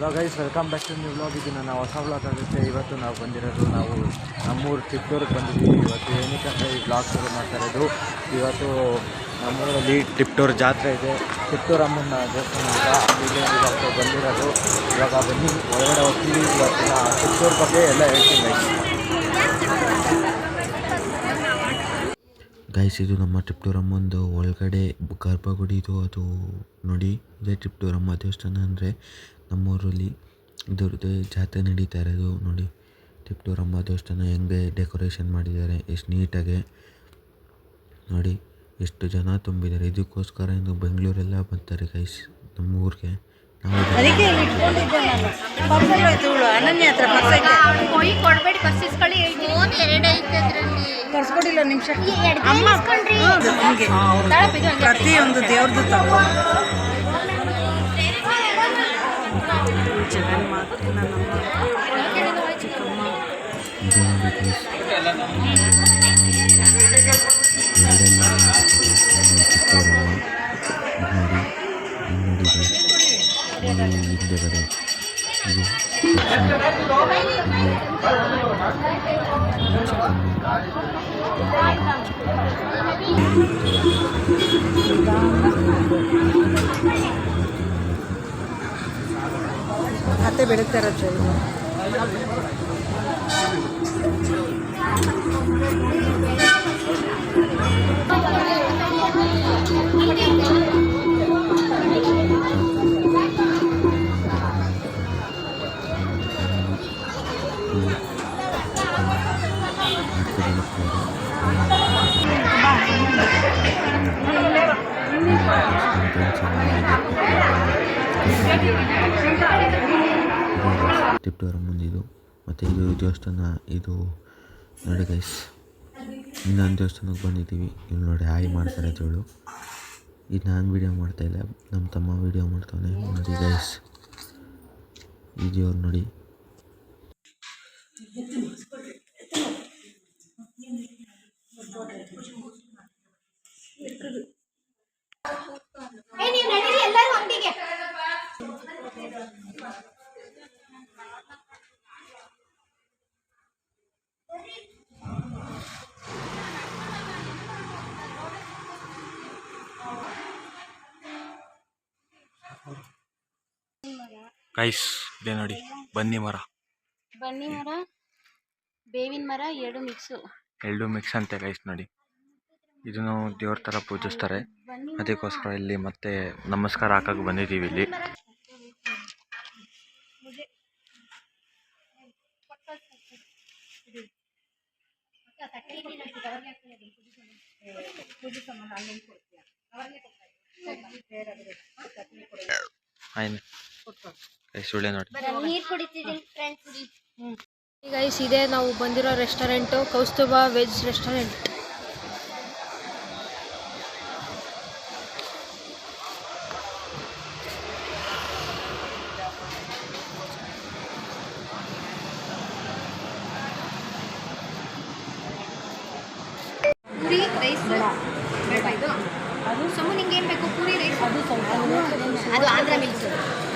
Hello guys welcome back to new vlog ಇದನ್ನು ನಾವು ಹೊಸ ವ್ಲಾಗ್ ಆಗುತ್ತೆ. ಇವತ್ತು ನಾವು ಬಂದಿರೋದು ನಾವು ನಮ್ಮೂರು ಟಿಪ್ಟೂರಿಗೆ ಬಂದಿದ್ದೀವಿ. ಇವತ್ತು ಏನಕ್ಕೆ ಅಂದರೆ ಈ ಬ್ಲಾಗ್ ಶುರು ಮಾಡ್ತಾ ಇರೋದು. ಇವತ್ತು ನಮ್ಮೂರಲ್ಲಿ ಟಿಪ್ಟೂರ್ ಜಾತ್ರೆ ಇದೆ. ಟಿಪ್ಟೂರ್ ಅಮ್ಮನ ದೇವಸ್ಥಾನ ಅಂತ ಅಲ್ಲಿಗೆ ಇವತ್ತು ಬಂದಿರೋದು. ಇವಾಗ ಬನ್ನಿ. ಒಳಗಡೆ ಹೋಗ್ತೀವಿ. ಇವತ್ತಿನ ಟಿಪ್ಟೂರ್ ಬಗ್ಗೆ ಎಲ್ಲ ಹೇಳ್ತೀನಿ. ಗೈಸ್ ಇದು ನಮ್ಮ ಟಿಪ್ಟೂರಮ್ಮಂದು ಒಳಗಡೆ ಗರ್ಭಗುಡಿ ಇದು ಅದು ನೋಡಿ ಇದೇ ಟಿಪ್ಟೂರಮ್ಮ ದೇವಸ್ಥಾನ ಅಂದರೆ ನಮ್ಮೂರಲ್ಲಿ ಇದ್ರದ್ದು ಜಾತ್ರೆ ನಡೀತಾ ಇರೋದು ನೋಡಿ. ಟಿಪ್ಟೂರಮ್ಮ ದೇವಸ್ಥಾನ ಹೆಂಗೆ ಡೆಕೋರೇಷನ್ ಮಾಡಿದ್ದಾರೆ ಎಷ್ಟು ನೀಟಾಗಿ ನೋಡಿ. ಎಷ್ಟು ಜನ ತುಂಬಿದ್ದಾರೆ ಇದಕ್ಕೋಸ್ಕರ ಇನ್ನು ಬೆಂಗಳೂರೆಲ್ಲ ಬರ್ತಾರೆ ಗೈಸ್ ನಮ್ಮ ಊರಿಗೆ ಅದಕ್ಕೆ ತರ್ಸ್ಕೊಡಿಲ್ಲ ನಿಮಿಷ ಅಮ್ಮ ಹಂಗೆ ಪ್ರತಿಯೊಂದು ದೇವ್ರದ್ದು ತಗೋ ಜಗನ್ಮಾತೆ ನನ್ನಮ್ಮ ಚಿಕ್ಕಮ್ಮ ಹಿಂದೆಗಡೆ ಇದು ದಕ್ಷಿಣ ಇಲ್ಲಿ ಚಿಕ್ಕಮ್ಮ ಚಿಕ್ಕಮ್ಮ ಚಿಕ್ಕಮ್ಮ ಅತ್ತೆ ಬೆಳಗ್ತಾ ಇದು. ಮತ್ತು ಇದು ದೇವಸ್ಥಾನ, ಇದು ನೋಡಿ ಗೈಸ್ ಇನ್ನೊಂದು ದೇವಸ್ಥಾನಕ್ಕೆ ಬಂದಿದ್ದೀವಿ. ಇಲ್ಲಿ ನೋಡಿ ಹಾಯ್ ಮಾಡ್ತಾರೆ ಇವಳು ಇದು ನಾನು ವೀಡಿಯೋ ಮಾಡ್ತಾಯಿಲ್ಲ ನಮ್ಮ ತಮ್ಮ ವೀಡಿಯೋ ಮಾಡ್ತಾನೆ ನೋಡಿ ಗೈಸ್ ಈ ನೋಡಿ. ಗೈಸ್ ಇದೆ ನೋಡಿ. ಬನ್ನಿ ಮರ. ಬನ್ನಿ ಮರ. ಬೇವಿನ ಮರ ಎರಡು ಮಿಕ್ಸ್. ಎರಡು ಮಿಕ್ಸ್ ಅಂತೆ ಗೈಸ್ ನೋಡಿ. ಇದನ್ನು ದೇವ್ರ ತರ ಪೂಜಿಸ್ತಾರೆ. ಅದಕ್ಕೋಸ್ಕರ ಇಲ್ಲಿ ಮತ್ತೆ ನಮಸ್ಕಾರ ಹಾಕಕ್ಕೆ ಬಂದಿದ್ದೀವಿ ಇಲ್ಲಿ. ಸುಳ್ಳೆ ನೋಡಿ ನೀರು ಕುಡಿತಿದ್ದೀನಿ ಫ್ರೆಂಡ್ಸ್ ಗೈಸ್ ಇದೆ ನಾವು ಬಂದಿರೋ restaurant Kaustubha veg restaurant fried rice ಸೊಮ್ಮು ನಿಂಗೆ ಏನು ಬೇಕು? ಪೂರಿ ರೈಸ್ ಅದು ಅದು ಆಂಧ್ರ ಮಿಲ್ಸ್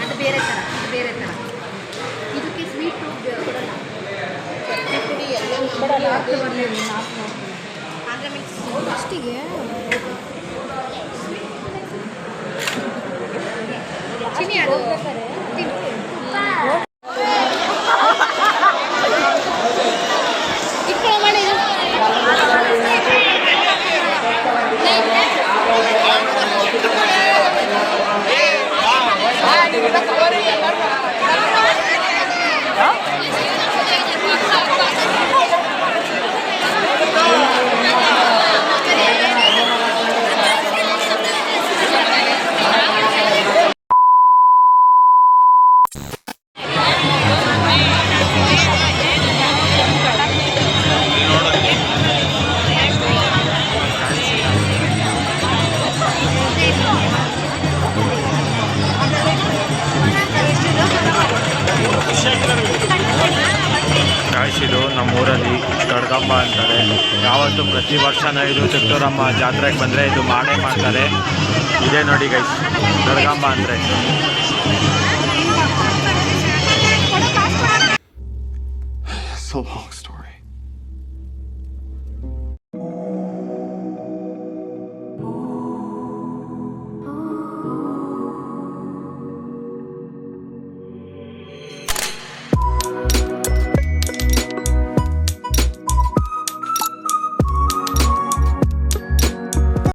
ಅದು ಬೇರೆ ಥರ ಬೇರೆ ಥರ ಇದಕ್ಕೆ ಸ್ವೀಟು ಕೊಡಲ್ಲ. ಪುಡಿ ಎಲ್ಲ ಆಂಧ್ರ ಮಿಲ್ಸ್ ಅಷ್ಟಿಗೆ ಅಂತ ಪ್ರತಿ ವರ್ಷನ ಇದು ಚಿತ್ತೂರಮ್ಮ ಜಾತ್ರೆಗೆ ಬಂದರೆ ಇದು ಮಾಡೇ ಮಾಡ್ತಾರೆ. ಇದೇ ನೋಡಿ ಗೈಸ್ ದುರ್ಗಮ್ಮ ಅಂದರೆ. ಸೊ.